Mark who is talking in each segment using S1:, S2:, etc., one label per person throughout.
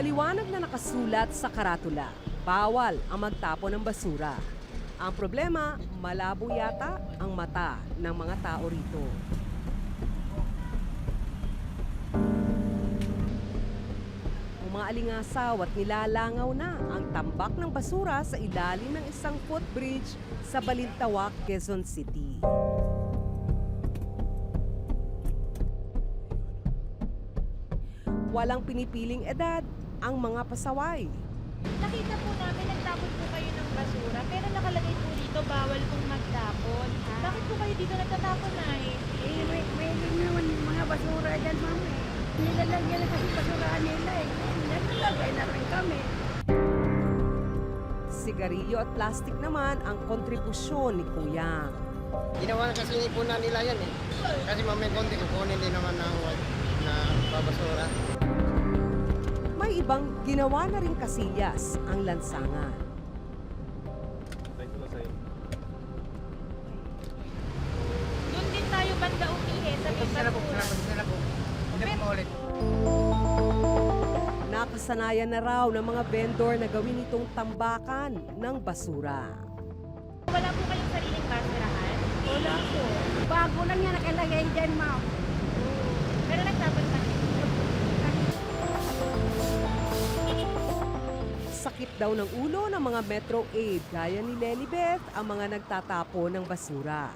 S1: Maliwanag na nakasulat sa karatula, bawal ang magtapon ng basura. Ang problema, malabo yata ang mata ng mga tao rito. Umaalingasaw at nilalangaw na ang tambak ng basura sa ilalim ng isang footbridge sa Balintawak, Quezon City. Walang pinipiling edad ang mga pasaway.
S2: Nakita po namin nagtapon po kayo ng basura, pero nakalagay po dito bawal pong magtapon. Bakit po kayo dito nagtatapon ay?
S3: Eh, may, may naman mga basura dyan, ma'am eh. Nilalagyan na kasi basurahan nila eh. Naglalagay na rin kami.
S1: Sigarilyo at plastik naman ang kontribusyon ni Kuyang.
S4: Ginawa na kasi ipunan nila yan eh. Kasi mamaya konti kukunin din naman ng na babasura.
S1: May ibang ginawa na rin kasillas ang lansangan.
S2: Doon din tayo banda umihi sa may basura.
S1: Nakasanayan na raw ng mga vendor na gawin itong tambakan ng basura.
S2: Wala po kayong sariling basurahan?
S3: Wala po. Bago lang yan nakalagay dyan, ma'am.
S2: Pero nagtapon pa
S1: Sakit daw ng ulo ng mga Metro Aid gaya ni Lelibeth ang mga nagtatapo ng basura.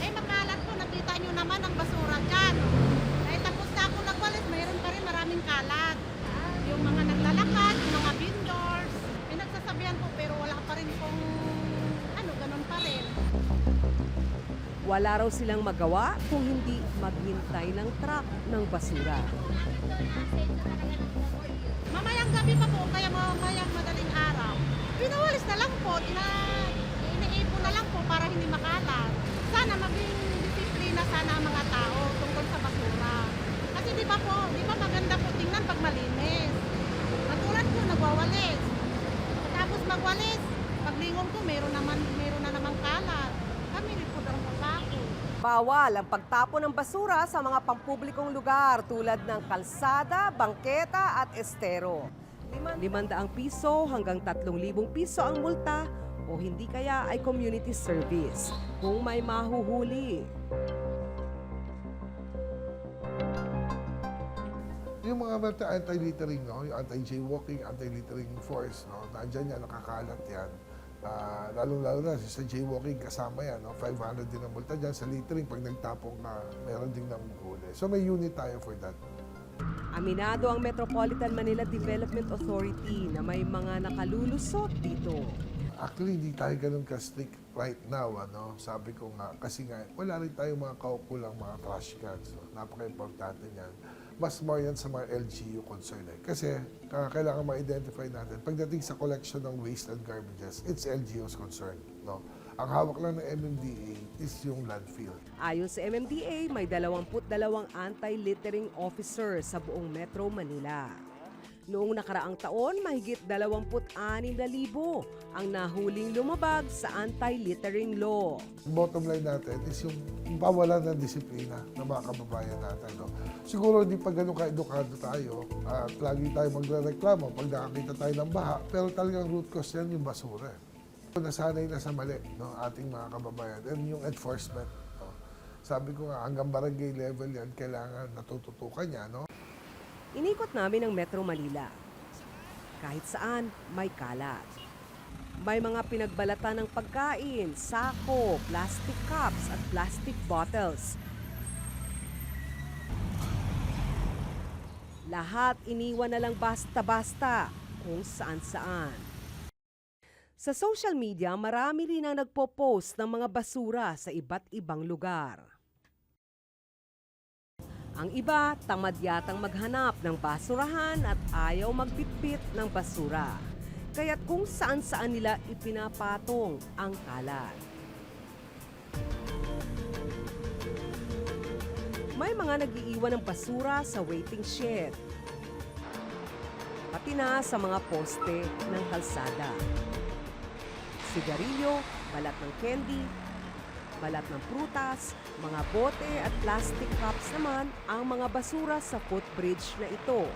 S5: Eh, makalat po. Nakita nyo naman ang basura dyan.
S1: Wala raw silang magawa kung hindi maghintay ng truck ng basura.
S5: Mamayang gabi pa po, kaya mamayang madaling araw. Pinawalis na lang po, ina, iniipon na lang po para hindi makalat. Sana maging disiplina sana ang mga tao tungkol sa basura. Kasi di ba po, di ba maganda po tingnan pag malinis. Katulad ko, nagwawalis. Tapos magwalis, paglingon ko, meron naman, meron na namang kalat. Kami rin po daw magpako.
S1: Bawal ang pagtapon ng basura sa mga pampublikong lugar tulad ng kalsada, bangketa at estero. Limandaang piso hanggang 3,000 piso ang multa o hindi kaya ay community service kung may mahuhuli.
S6: Yung mga meta anti-littering, no? yung anti-jaywalking, anti-littering force, no? nandyan yan, nakakalat yan. Ah, lalong-lalo na sa jaywalking kasama yan, no? 500 din ang multa dyan. Sa littering, pag nagtapong ka, meron din ng huli. So may unit tayo for that.
S1: Aminado ang Metropolitan Manila Development Authority na may mga nakalulusot dito.
S6: Actually, hindi tayo ganun ka-strict right now, ano? Sabi ko nga, kasi nga, wala rin tayong mga kaukulang mga trash cans. So, napaka-importante niyan. Mas more yan sa mga LGU concern. Eh. Kasi, uh, kailangan ma-identify natin. Pagdating sa collection ng waste and garbages, it's LGU's concern, no? Ang hawak lang ng MMDA is yung landfill.
S1: Ayon sa MMDA, may 22 anti-littering officer sa buong Metro Manila. Noong nakaraang taon, mahigit 26,000 ang nahuling lumabag sa anti-littering law.
S6: Bottom line natin is yung bawalan ng disiplina ng mga kababayan natin. No? Siguro hindi pa ganun ka-edukado tayo at lagi tayo magre-reklamo pag nakakita tayo ng baha, pero talagang root cause yan yung basura. Nasanay na sa mali no, ating mga kababayan and yung enforcement. No? Sabi ko nga, hanggang barangay level yan, kailangan natututukan niya. No?
S1: Inikot namin ang Metro Manila. Kahit saan, may kalat. May mga pinagbalatan ng pagkain, sako, plastic cups at plastic bottles. Lahat iniwan na lang basta-basta kung saan-saan. Sa social media, marami rin ang nagpo-post ng mga basura sa iba't ibang lugar. Ang iba, tamad yatang maghanap ng basurahan at ayaw magbitbit ng basura. Kaya't kung saan-saan nila ipinapatong ang kalat. May mga nagiiwan ng basura sa waiting shed. Pati na sa mga poste ng kalsada. Sigarilyo, balat ng candy, balat ng prutas, mga bote at plastic cups naman ang mga basura sa footbridge na ito.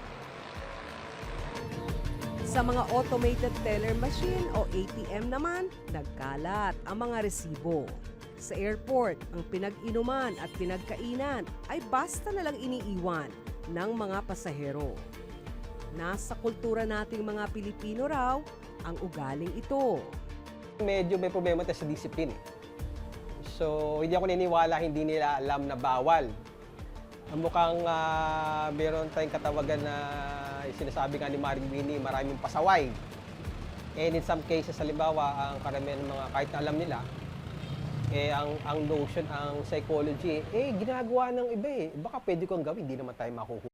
S1: Sa mga automated teller machine o ATM naman, nagkalat ang mga resibo. Sa airport, ang pinag-inuman at pinagkainan ay basta na lang iniiwan ng mga pasahero. Nasa kultura nating mga Pilipino raw ang ugaling ito.
S7: medyo may problema tayo sa discipline. eh. So, hindi ako naniniwala, hindi nila alam na bawal. Ang mukhang ah, meron tayong katawagan na sinasabi nga ni Maring Winnie, maraming pasaway. And in some cases, halimbawa, ang karamihan ng mga kahit na alam nila, eh, ang, ang notion, ang psychology, eh, ginagawa ng iba eh. Baka pwede kong gawin, hindi naman tayo makukuha.